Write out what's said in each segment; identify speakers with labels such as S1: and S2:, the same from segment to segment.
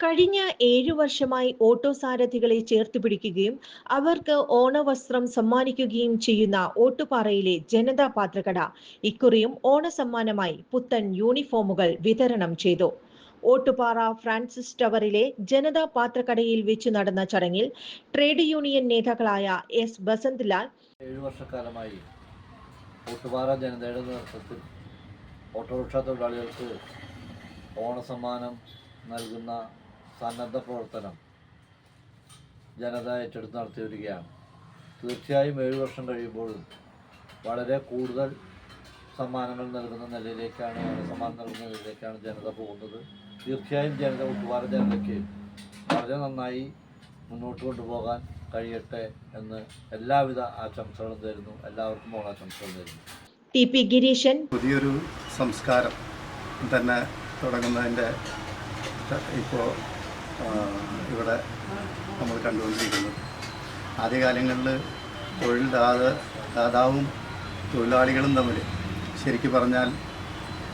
S1: കഴിഞ്ഞ ഏഴു വർഷമായി ഓട്ടോ സാരഥികളെ ചേർത്ത് പിടിക്കുകയും അവർക്ക് ഓണവസ്ത്രം സമ്മാനിക്കുകയും ചെയ്യുന്ന ഓട്ടുപാറയിലെ ജനതാ പാത്രകട ഇക്കുറിയും ഓണസമ്മാനമായി പുത്തൻ യൂണിഫോമുകൾ വിതരണം ചെയ്തു. ഓട്ടുപാറ ഫ്രാൻസിസ് ടവറിലെ ജനതാ പാത്രക്കടയിൽ വെച്ച് നടന്ന ചടങ്ങിൽ ട്രേഡ് യൂണിയൻ നേതാക്കളായ എസ് ബസന്ത്ലാൽ
S2: ഏഴു വർഷക്കാലമായി ഓട്ടുപാറ ജനതയുടെ നേതൃത്വത്തിൽ ഓട്ടോറിക്ഷ തൊഴിലാളികൾക്ക് ഓണസമ്മാനം നൽകുന്ന സന്നദ്ധ പ്രവർത്തനം ജനത ഏറ്റെടുത്ത് നടത്തി വരികയാണ് തീർച്ചയായും ഏഴു വർഷം കഴിയുമ്പോഴും വളരെ കൂടുതൽ സമ്മാനങ്ങൾ നൽകുന്ന നിലയിലേക്കാണ് സമ്മാനം നൽകുന്ന നിലയിലേക്കാണ് ജനത പോകുന്നത്. തീർച്ചയായും ജനത കൂട്ടുപാറ ജനതയ്ക്ക് വളരെ നന്നായി മുന്നോട്ട് കൊണ്ടുപോകാൻ കഴിയട്ടെ എന്ന് എല്ലാവിധ ആശംസകളും തരുന്നു. എല്ലാവർക്കും ഓണാശംസകൾ തരുന്നു.
S1: T P Gireeshan.
S3: പുതിയൊരു സംസ്കാരം തന്നെ തുടങ്ങുന്നതിന്റെ ഇപ്പോൾ ഇവിടെ നമ്മൾ കണ്ടുകൊണ്ടിരിക്കുന്നത്. ആദ്യകാലങ്ങളിൽ തൊഴിൽ ദാത ദാതാവും തൊഴിലാളികളും തമ്മിൽ ശരിക്കും പറഞ്ഞാൽ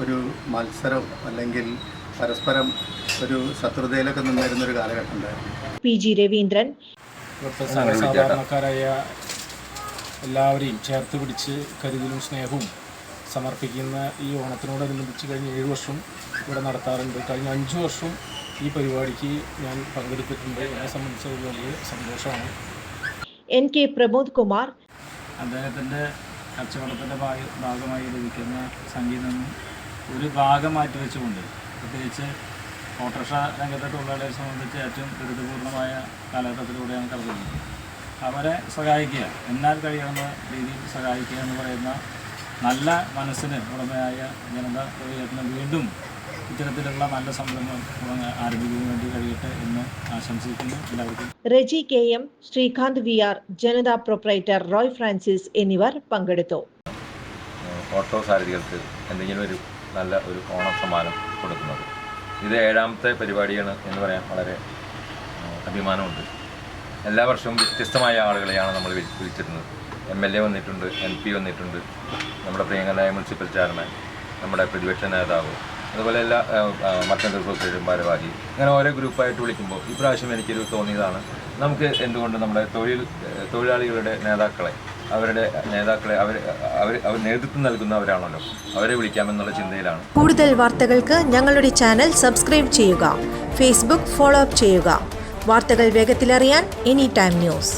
S3: ഒരു മത്സരം അല്ലെങ്കിൽ പരസ്പരം ഒരു ശത്രുതയിലൊക്കെ നിന്നിരുന്നൊരു കാലഘട്ടം ഉണ്ടായിരുന്നു.
S1: P G Raveendran.
S4: സാധാരണക്കാരായ എല്ലാവരെയും ചേർത്ത് പിടിച്ച് കരുതലും സ്നേഹവും സമർപ്പിക്കുന്ന ഈ ഓണത്തിനോടനുബന്ധിച്ച് കഴിഞ്ഞ ഏഴ് വർഷം ഇവിടെ നടത്താറുണ്ട്. കഴിഞ്ഞ അഞ്ച് വർഷം ഈ പരിപാടിക്ക് ഞാൻ പങ്കെടുത്തിട്ടുണ്ട്. എന്നെ സംബന്ധിച്ച് വലിയ സന്തോഷമാണ്.
S1: N K Pramod Kumar.
S5: അദ്ദേഹത്തിന്റെ കച്ചവടത്തിന്റെ ഭാഗ- ഭാഗമായി ലഭിക്കുന്ന സംഗീതം ഒരു ഭാഗം മാറ്റി വെച്ചുകൊണ്ട് പ്രത്യേകിച്ച് ഓട്ടോറിക്ഷ രംഗത്തെ തൊഴിലാളികളെ സംബന്ധിച്ച് ഏറ്റവും ദുരിതപൂർണമായ കാലഘട്ടത്തിലൂടെയാണ് കടന്നത് അവരെ സഹായിക്കുക എന്നാൽ കഴിയാവുന്ന രീതിയിൽ സഹായിക്കുക എന്ന് പറയുന്ന നല്ല മനസ്സിന് ഉടമയായ ജനത വീണ്ടും ഇത്തരത്തിലുള്ള നല്ല സംരംഭം ആരംഭിക്കുന്നതിന് വേണ്ടി കഴിയട്ടെ എന്ന് ആശംസിക്കുന്നു. എല്ലാവർക്കും
S1: Reji K M Srikanth V R Janata proprietor Roy Francis എന്നിവർ പങ്കെടുത്തു.
S6: ഓട്ടോ സാരഥികൾക്ക് എന്തെങ്കിലും ഒരു നല്ല ഒരു ഓണ സമ്മാനം കൊടുക്കുന്നത്. ഇത് ഏഴാമത്തെ പരിപാടിയാണ് എന്ന് പറയാൻ വളരെ അഭിമാനമുണ്ട്. എല്ലാ വർഷവും വ്യത്യസ്തമായ ആളുകളെയാണ് നമ്മൾ വിളിച്ചിരുന്നത്. എം എൽ എ വന്നിട്ടുണ്ട് എം പി വന്നിട്ടുണ്ട് നമ്മുടെ പ്രിയങ്കരായ മുനിസിപ്പൽ ചെയർമാൻ നമ്മുടെ പ്രതിപക്ഷ നേതാവ് അതുപോലെ എല്ലാ മർച്ചന്റ് അസോസിയേഷൻ ഭാരവാഹി ഇങ്ങനെ ഓരോ ഗ്രൂപ്പായിട്ട് വിളിക്കുമ്പോൾ ഇപ്രാവശ്യം എനിക്കൊരു തോന്നിയതാണ്. നമുക്ക് എന്തുകൊണ്ട് നമ്മുടെ തൊഴിൽ തൊഴിലാളികളുടെ നേതാക്കളെ അവരുടെ നേതാക്കളെ അവർ അവർ നേതൃത്വം നൽകുന്നവരാണല്ലോ അവരെ വിളിക്കാമെന്നുള്ള ചിന്തയിലാണ്.
S1: കൂടുതൽ വാർത്തകൾക്ക് ഞങ്ങളുടെ ചാനൽ സബ്സ്ക്രൈബ് ചെയ്യുക ഫേസ്ബുക്ക് ഫോളോ അപ്പ് ചെയ്യുക. വാർത്തകൾ വേഗത്തിലറിയാൻ എനി ടൈം ന്യൂസ്.